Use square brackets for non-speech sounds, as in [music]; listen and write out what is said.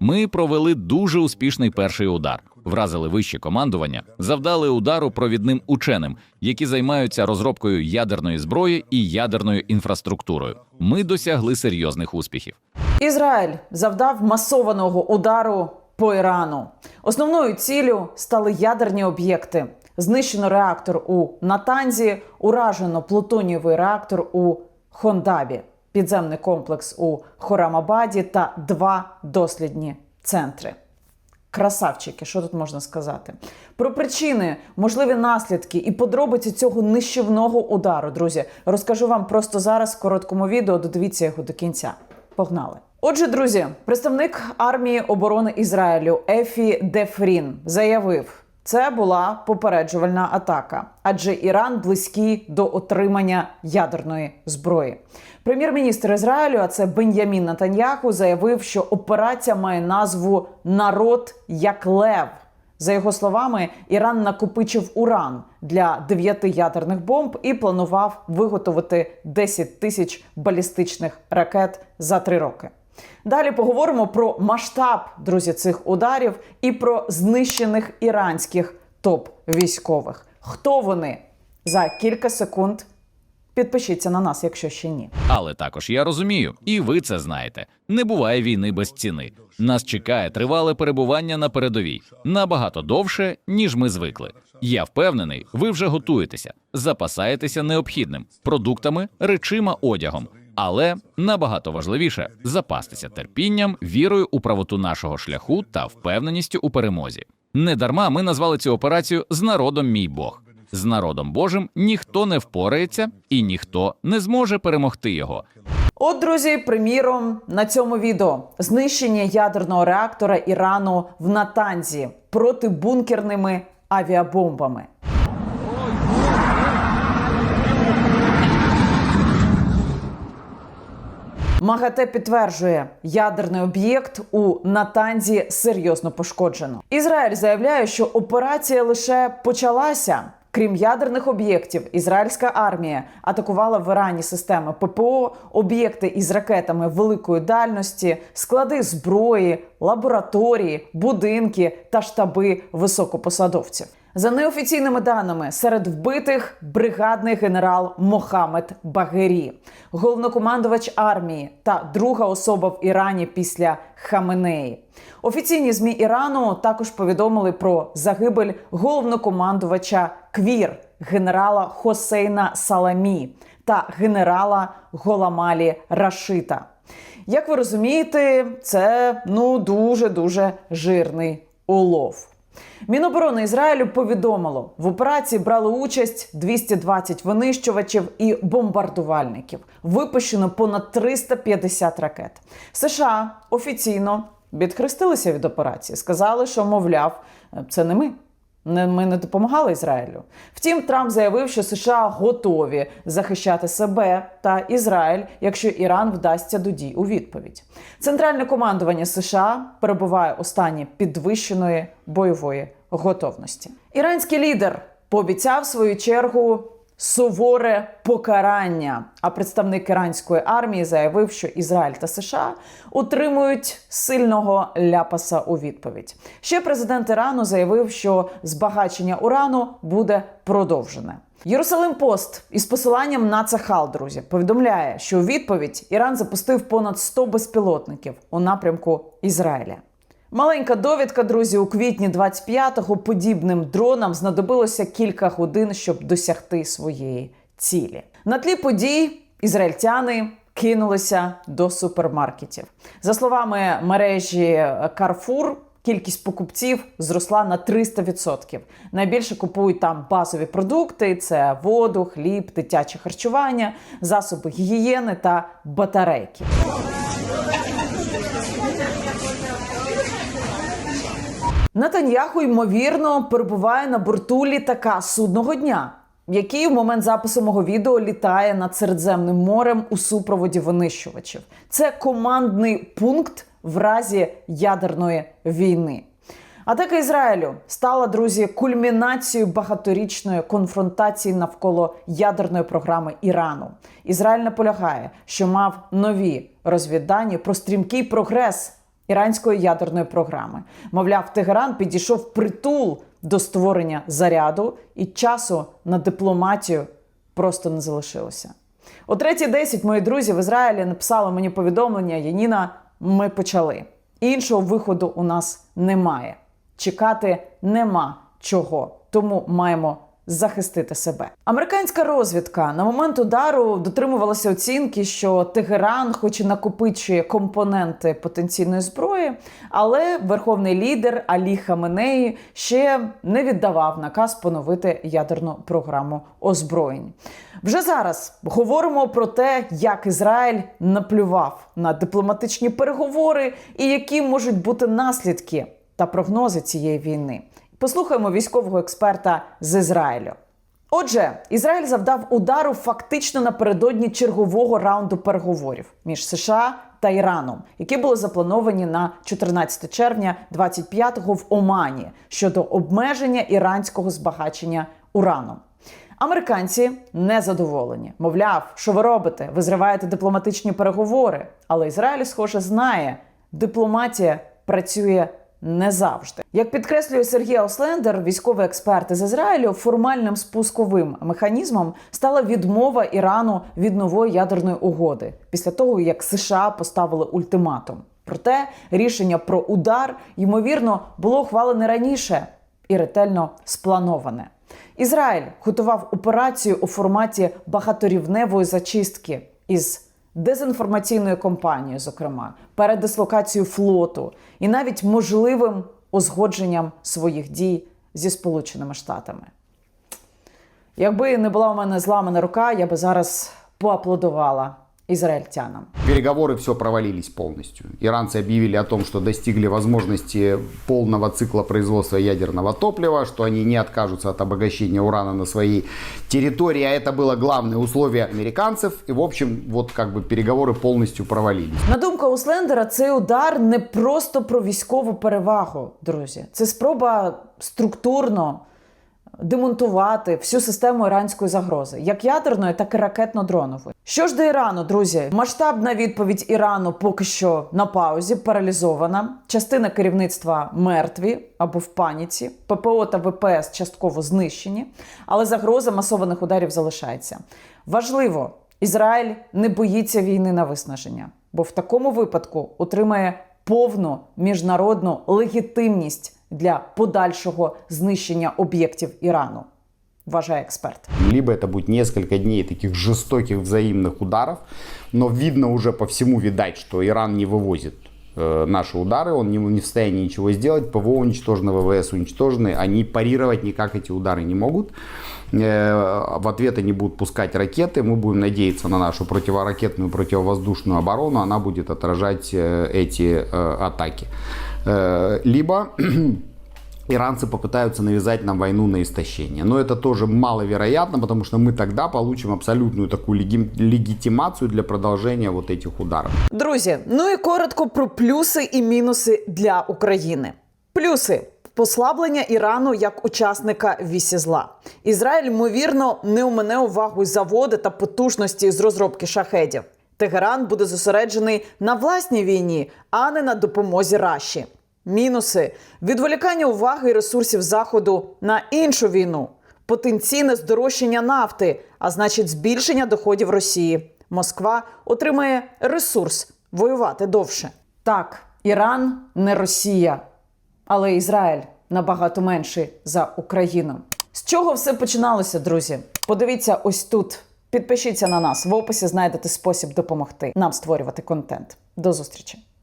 Ми провели дуже успішний перший удар, вразили вище командування, завдали удару провідним ученим, які займаються розробкою ядерної зброї і ядерною інфраструктурою. Ми досягли серйозних успіхів. Ізраїль завдав масованого удару по Ірану. Основною ціллю стали ядерні об'єкти. Знищено реактор у Натанзі, уражено плутонієвий реактор у Хондабі, підземний комплекс у Хорамабаді та два дослідні центри. Красавчики, що тут можна сказати? Про причини, можливі наслідки і подробиці цього нищівного удару, друзі, розкажу вам просто зараз в короткому відео. Додивіться його до кінця. Погнали! Отже, друзі, представник армії оборони Ізраїлю Ефі Дефрін заявив, це була попереджувальна атака, адже Іран близький до отримання ядерної зброї. Прем'єр-міністр Ізраїлю, а це Бен'ямін Натаньяху, заявив, що операція має назву Народ як лев. За його словами, Іран накопичив уран для дев'яти ядерних бомб і планував виготовити 10 тисяч балістичних ракет за три роки. Далі поговоримо про масштаб друзі цих ударів і про знищених іранських топ-військових. Хто вони за кілька секунд? Підпишіться на нас, якщо ще ні. Але також я розумію, і ви це знаєте. Не буває війни без ціни. Нас чекає тривале перебування на передовій набагато довше, ніж ми звикли. Я впевнений, ви вже готуєтеся, запасаєтеся необхідним продуктами, речима, одягом. Але набагато важливіше запастися терпінням, вірою у правоту нашого шляху та впевненістю у перемозі. Недарма ми назвали цю операцію з народом мій Бог. З народом Божим ніхто не впорається і ніхто не зможе перемогти його. От, друзі, приміром, на цьому відео знищення ядерного реактора Ірану в Натанзі протибункерними авіабомбами. МАГАТЕ підтверджує, ядерний об'єкт у Натанзі серйозно пошкоджено. Ізраїль заявляє, що операція лише почалася. Крім ядерних об'єктів, ізраїльська армія атакувала в Ірані системи ППО, об'єкти із ракетами великої дальності, склади зброї, лабораторії, будинки та штаби високопосадовців. За неофіційними даними, серед вбитих бригадний генерал Мохамед Багері, головнокомандувач армії та друга особа в Ірані після Хаменеї. Офіційні змі Ірану також повідомили про загибель головнокомандувача Квір генерала Хосейна Саламі та генерала Голамалі Рашита. Як ви розумієте, це ну дуже дуже жирний улов. Міноборони Ізраїлю повідомило, в операції брали участь 220 винищувачів і бомбардувальників. Випущено понад 350 ракет. США офіційно відхрестилися від операції, сказали, що мовляв, це не ми. Ми не допомагали Ізраїлю. Втім, Трамп заявив, що США готові захищати себе та Ізраїль, якщо Іран вдасться до дій у відповідь. Центральне командування США перебуває у стані підвищеної бойової готовності. Іранський лідер пообіцяв свою чергу суворе покарання. А представник іранської армії заявив, що Ізраїль та США утримують сильного ляпаса у відповідь. Ще президент Ірану заявив, що збагачення урану буде продовжене. Єрусалим Пост із посиланням на Цахал, друзі, повідомляє, що у відповідь Іран запустив понад 100 безпілотників у напрямку Ізраїля. Маленька довідка, друзі, у квітні 25-го подібним дронам знадобилося кілька годин, щоб досягти своєї цілі. На тлі подій ізраїльтяни кинулися до супермаркетів. За словами мережі Carrefour, Кількість покупців зросла на 300%. Найбільше купують там базові продукти: це воду, хліб, дитяче харчування, засоби гігієни та батарейки. Натаньяху ймовірно перебуває на борту літака судного дня, який в момент запису мого відео літає над Середземним морем у супроводі винищувачів. Це командний пункт в разі ядерної війни. Атака Ізраїлю стала, друзі, кульмінацією багаторічної конфронтації навколо ядерної програми Ірану. Ізраїль наполягає, що мав нові розвіддані про стрімкий прогрес іранської ядерної програми. Мовляв, Тегеран підійшов притул до створення заряду, і часу на дипломатію просто не залишилося. О 3.10 мої друзі в Ізраїлі написали мені повідомлення: Яніна, ми почали. Іншого виходу у нас немає. Чекати нема чого, тому маємо захистити себе. Американська розвідка на момент удару дотримувалася оцінки, що Тегеран, хоч і накопичує компоненти потенційної зброї, але верховний лідер Алі Хаменеї ще не віддавав наказ поновити ядерну програму озброєнь. Вже зараз говоримо про те, як Ізраїль наплював на дипломатичні переговори і які можуть бути наслідки та прогнози цієї війни. Послухаємо військового експерта з Ізраїлю. Отже, Ізраїль завдав удару фактично напередодні чергового раунду переговорів між США та Іраном, які були заплановані на 14 червня 25-го в Омані щодо обмеження іранського збагачення ураном. Американці не задоволені. Мовляв, що ви робите? Ви зриваєте дипломатичні переговори. Але Ізраїль, схоже, знає, дипломатія працює не завжди. Як підкреслює Сергій Ослендер, військовий експерт із Ізраїлю, формальним спусковим механізмом стала відмова Ірану від нової ядерної угоди після того, як США поставили ультиматум. Проте рішення про удар ймовірно було ухвалене раніше і ретельно сплановане. Ізраїль готував операцію у форматі багаторівневої зачистки із дезінформаційною кампанією, зокрема, передислокацією флоту і навіть можливим узгодженням своїх дій зі Сполученими Штатами. Якби не була у мене зламана рука, я би зараз поаплодувала израильтянам. Переговоры все провалились полностью. Иранцы объявили о том, что достигли возможности полного цикла производства ядерного топлива, что они не откажутся от обогащения урана на своей территории, а это было главное условие американцев. И, в общем, вот как бы переговоры полностью провалились. На думку Услендера, цей удар не просто про військову перевагу, друзі. Це спроба структурно демонтувати всю систему іранської загрози, як ядерної, так і ракетно-дронової. Що ж до Ірану, друзі, масштабна відповідь Ірану поки що на паузі, паралізована. Частина керівництва мертві або в паніці. ППО та ВПС частково знищені, але загроза масованих ударів залишається. Важливо, Ізраїль не боїться війни на виснаження, бо в такому випадку отримає повну міжнародну легітимність для подальшого знищення об'єктів Ірану, вважає експерт. Либо это будет несколько дней таких жестоких взаимных ударов, но видно уже по всему, видать, что Иран не вывозит э, Наши удары, он не, не в состоянии ничего сделать, ПВО уничтожено, ВВС уничтожены, они парировать никак эти удары не могут. Э, В ответ они будут пускать ракеты, мы будем надеяться на нашу противоракетную, противовоздушную оборону, она будет отражать э, эти э, атаки. Э, Либо [clears throat] иранцы попытаются навязать нам войну на истощение. Но это тоже маловероятно, потому что мы тогда получим абсолютную такую леги- легитимацию для продолжения вот этих ударов. Друзі, ну і коротко про плюси і мінуси для України. Плюси. Послаблення Ірану як учасника вісі зла. Ізраїль, ймовірно, не умине увагу заводи та потужності з розробки шахедів. Тегеран буде зосереджений на власній війні, а не на допомозі Раші. Мінуси відволікання уваги і ресурсів Заходу на іншу війну, потенційне здорожчання нафти, а значить збільшення доходів Росії. Москва отримає ресурс воювати довше. Так, Іран не Росія, але Ізраїль набагато менший за Україну. З чого все починалося, друзі? Подивіться ось тут. Підпишіться на нас в описі, знайдете спосіб допомогти нам створювати контент. До зустрічі!